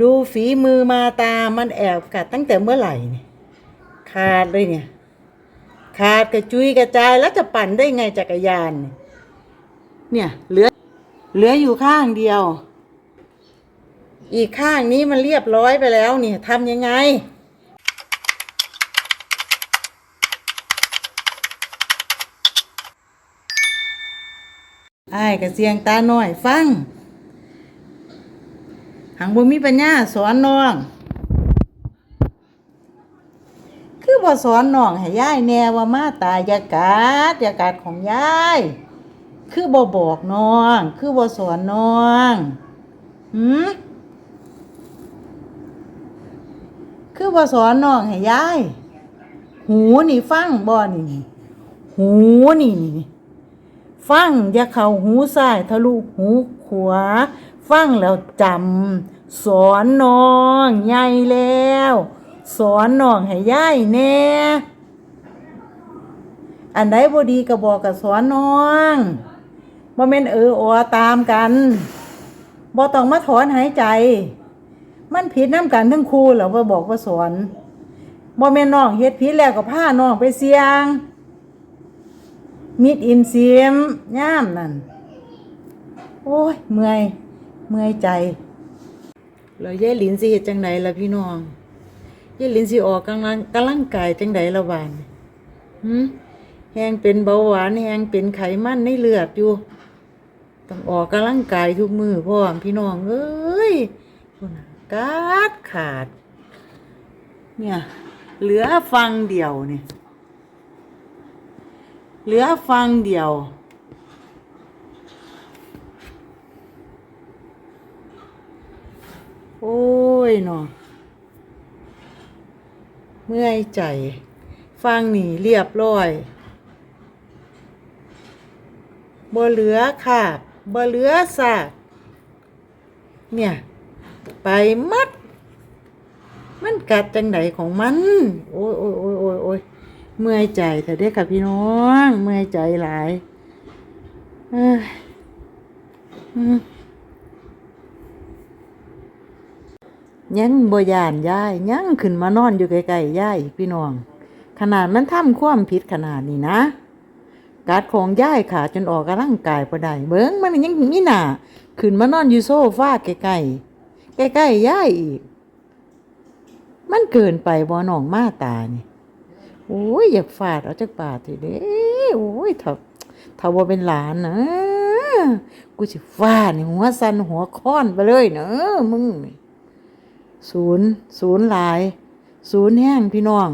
ดูฝีมือมาตามันแอบกัดตั้งแต่เมื่อไหร่เนี่ยขาดเลยเนี่ย ขาดกระจุยกระจายแล้วจะปั่นได้ไงจักรยาน เนี่ยเนี่ยเหลือ เหลืออยู่ข้างเดียว อีกข้างนี้มันเรียบร้อยไปแล้วเนี่ยทำยังไงไอ้ายกะเสียงตาหน่อยฟัง หังบ่มีปัญญาสอนน้อง คือบ่สอนน้องให้ยายแน่ว่ามาตายอยากาดอยากาดของยาย คือบ่บอกน้อง คือบ่สอนน้องหืมคือบ่สอนน้องให้ยาย หูนี่ฟังบ่นี่ หูนี่นี่ฟังอย่าเข้าหูซ้ายทะลุหูขวา ฟังแล้วจำสอนน้องใหญ่แล้ว สอนน้องให้ย่ายแน่อันใดบ่ดีก็บอกกับสอนน้องบ่แม่นเออออตามกันบ่ต้องมาถอนหายใจ มันผิดน้ำกันทั้งคู่แล้วบ่บอกว่าสอนบ่แม่นน้องเฮ็ดผิดแล้วก็พาน้องไปเสี่ยง มิดอินเสียมย่ามนั่น โอ้ย เมื่อย เมื่อยใจแล้วยายหลินสิเฮ็ดจังไดล่ะพี่น้องยายหลินสิออกกำลังกำลังกายจังไดละบานหืมแฮงเป็นเบาหวานแฮงเป็นไขมันในเลือดอยู่ต้องออกกำลังกายทุกมือพ่อพี่น้องเอ้ยพุ่นกาดขาด เนี่ย เหลือฟังเดียวเนี่ยเหลือฟังเดียว โอ้ยเนาะเมื่อยใจ ฟังนี่เรียบร้อยบ่เหลือขาบบ่เหลือสากเนี่ย ไปมัด มันกัดจังไดของมัน โอ้ยโอ้ยโอ้ยโอ้ยโอ้ยเมื่อยใจแต่เด้ค่ะพี่น้อง เมื่อยใจหลาย เอ้อืม ยังบ่ยานยายยังขึ้นมานอนอยู่ไกลๆยายอีกพี่น้อง ขนาดมันทำความผิดขนาดนี้นะกัดของยายขาจนออกกำลังกายบ่ได้เบิ่งมันยังมีหน้าขึ้นมานอนอยู่โซฟาใกล้ๆใกล้ๆยายอีก มันเกินไปบ่น้องมาตานี่โอ้ยอยากฟาดเอาจักบาททีเด้โอ้ยถ้าถ้าบ่เป็นหลานนะกูสิฟาดนี่หัวสันหัวค้อนไปเลยเนอะมึงนี่ ศูนย์ศูนย์หลาย ศูนย์แห้งพี่น้อง